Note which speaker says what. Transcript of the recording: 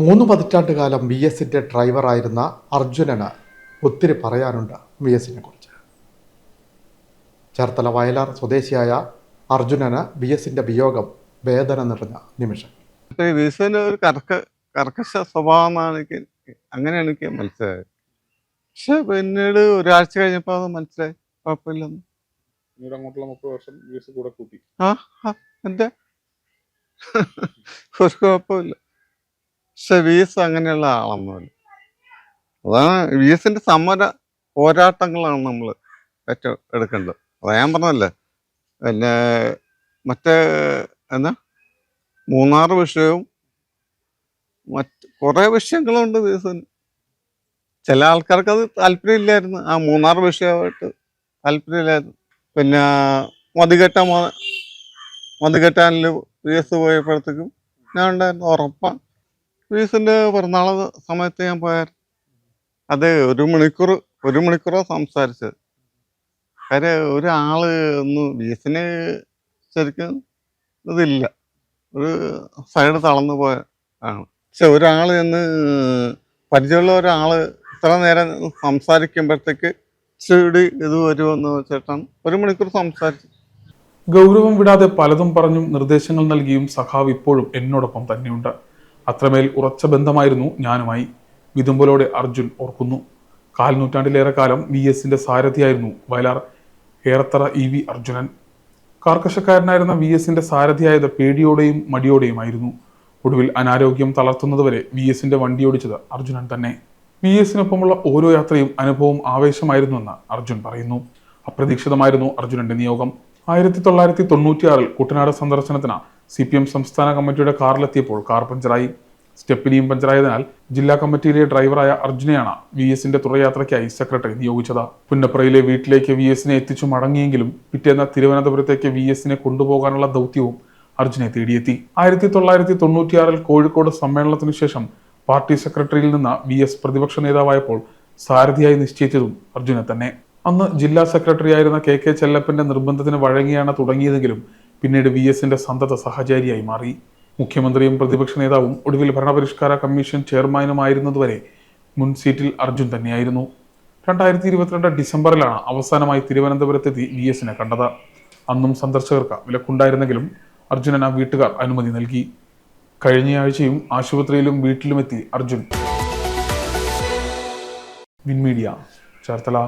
Speaker 1: മൂന്ന് പതിറ്റാണ്ട് കാലം വി എസിന്റെ ഡ്രൈവറായിരുന്ന അർജുനന് ഒത്തിരി പറയാനുണ്ട് വി എസിനെ കുറിച്ച്. ചേർത്തല വയലാർ സ്വദേശിയായ അർജുനന് വി എസിന്റെ വിയോഗം വേദന നിറഞ്ഞ നിമിഷം.
Speaker 2: വിസുവിന് ഒരു കർക്ക കർക്കശ സ്വഭാവമാണ് എനിക്ക് അങ്ങനെയാണ് എനിക്ക് മനസ്സിലായത്. പക്ഷെ പിന്നീട് ഒരാഴ്ച കഴിഞ്ഞപ്പോൾ അത് മനസ്സിലായി. കുഴപ്പമില്ലെന്ന്.
Speaker 3: പിന്നീട് അങ്ങോട്ടുള്ള മുപ്പത് വർഷം യു എസ് കൂടെ കൂട്ടി.
Speaker 2: ആ ആ, എന്താ? ഒരു കുഴപ്പമില്ല. പക്ഷെ വീസ് അങ്ങനെയുള്ള ആളൊന്നുമില്ല. അതാണ് വീസിന്റെ സമര പോരാട്ടങ്ങളാണ് നമ്മൾ ഏറ്റവും എടുക്കേണ്ടത്. അതാ ഞാൻ പറഞ്ഞല്ലേ പിന്നെ മറ്റേ എന്നാ മൂന്നാറ് വിഷയവും മറ്റ് കുറേ വിഷയങ്ങളുണ്ട് വീസിന്. ചില ആൾക്കാർക്ക് അത് താല്പര്യമില്ലായിരുന്നു. ആ മൂന്നാറ് വിഷയമായിട്ട് താല്പര്യമില്ലായിരുന്നു. പിന്നെ മതികെട്ട മതികെട്ടാനിൽ വി എസ് പോയപ്പോഴത്തേക്കും ഞാൻ ഉണ്ടായിരുന്നു ഉറപ്പാണ് വി പിറന്നാൾ സമയത്ത് ഞാൻ പോയാൽ അത് ഒരു മണിക്കൂർ ഒരു മണിക്കൂറോ സംസാരിച്ചത്. കാര്യം ഒരാൾ ഒന്ന് ഫീസിന് ശരിക്കും ഇതില്ല. ഒരു സൈഡ് തളർന്നു പോയ ആണ് പക്ഷെ ഒരാൾ എന്ന് പരിചയമുള്ള ഒരാൾ ഇത്ര നേരം സംസാരിക്കുമ്പോഴത്തേക്ക് ഇച്ചിരി ഇത് വരുമെന്ന് വെച്ചിട്ടാണ് ഒരു മണിക്കൂർ സംസാരിച്ചു.
Speaker 4: ഗൗരവം വിടാതെ പലതും പറഞ്ഞും നിർദ്ദേശങ്ങൾ നൽകിയും സഖാവ് ഇപ്പോഴും എന്നോടൊപ്പം തന്നെയുണ്ട്. അത്രമേൽ ഉറച്ച ബന്ധമായിരുന്നു ഞാനുമായി. വിതുമ്പലോടെ അർജുൻ ഓർക്കുന്നു. കാൽ നൂറ്റാണ്ടിലേറെ കാലം വി എസിന്റെ സാരഥിയായിരുന്നു വയലാർ ഏറത്തറ ഇ വി അർജുനൻ. കാർക്കശക്കാരനായിരുന്ന വി എസിന്റെ സാരഥിയായത് പേടിയോടെയും മടിയോടെയുമായിരുന്നു. ഒടുവിൽ അനാരോഗ്യം തളർത്തുന്നതുവരെ വി എസിന്റെ വണ്ടി ഓടിച്ചത് അർജുനൻ തന്നെ. വി എസിനൊപ്പമുള്ള ഓരോ യാത്രയും അനുഭവം ആവേശമായിരുന്നുവെന്ന് അർജുൻ പറയുന്നു. അപ്രതീക്ഷിതമായിരുന്നു അർജുനന്റെ നിയോഗം. ആയിരത്തി തൊള്ളായിരത്തി തൊണ്ണൂറ്റിയാറിൽ കുട്ടനാട് സന്ദർശനത്തിന് സി പി എം സംസ്ഥാന കമ്മിറ്റിയുടെ കാറിലെത്തിയപ്പോൾ കാർ പഞ്ചറായി. സ്റ്റെപ്പിനിയും പഞ്ചറായതിനാൽ ജില്ലാ കമ്മിറ്റിയിലെ ഡ്രൈവറായ അർജുനെയാണ് വി എസിന്റെ തുടർയാത്രയ്ക്കായി സെക്രട്ടറി നിയോഗിച്ചത്. പുന്നപ്രയിലെ വീട്ടിലേക്ക് വി എസിനെ എത്തിച്ചു മടങ്ങിയെങ്കിലും പിറ്റേന്ന് തിരുവനന്തപുരത്തേക്ക് വി എസിനെ കൊണ്ടുപോകാനുള്ള ദൗത്യവും അർജുനെ തേടിയെത്തി. ആയിരത്തി തൊള്ളായിരത്തി തൊണ്ണൂറ്റിയാറിൽ കോഴിക്കോട് സമ്മേളനത്തിനു ശേഷം പാർട്ടി സെക്രട്ടറിയിൽ നിന്ന് വി എസ് പ്രതിപക്ഷ നേതാവായപ്പോൾ സാരഥിയായി നിശ്ചയിച്ചതും അർജുനെ തന്നെ. അന്ന് ജില്ലാ സെക്രട്ടറിയായിരുന്ന കെ കെ ചെല്ലപ്പന്റെ നിർബന്ധത്തിന് വഴങ്ങിയാണ് തുടങ്ങിയതെങ്കിലും പിന്നീട് വി എസിന്റെ സന്തത സഹചാരിയായി മാറി. മുഖ്യമന്ത്രിയും പ്രതിപക്ഷ നേതാവും ഒടുവിൽ ഭരണപരിഷ്കാര കമ്മീഷൻ ചെയർമാനുമായിരുന്നതുവരെ മുൻ സീറ്റിൽ അർജുൻ തന്നെയായിരുന്നു. രണ്ടായിരത്തി ഇരുപത്തിരണ്ട് ഡിസംബറിലാണ് അവസാനമായി തിരുവനന്തപുരത്തെത്തി വി എസിനെ കണ്ടത്. അന്നും സന്ദർശകർക്ക് വിലക്കുണ്ടായിരുന്നെങ്കിലും അർജുനന് വീട്ടുകാർ അനുമതി നൽകി. കഴിഞ്ഞയാഴ്ചയും ആശുപത്രിയിലും വീട്ടിലുമെത്തി അർജുൻ. വിൻമീഡിയ ചേർത്തല.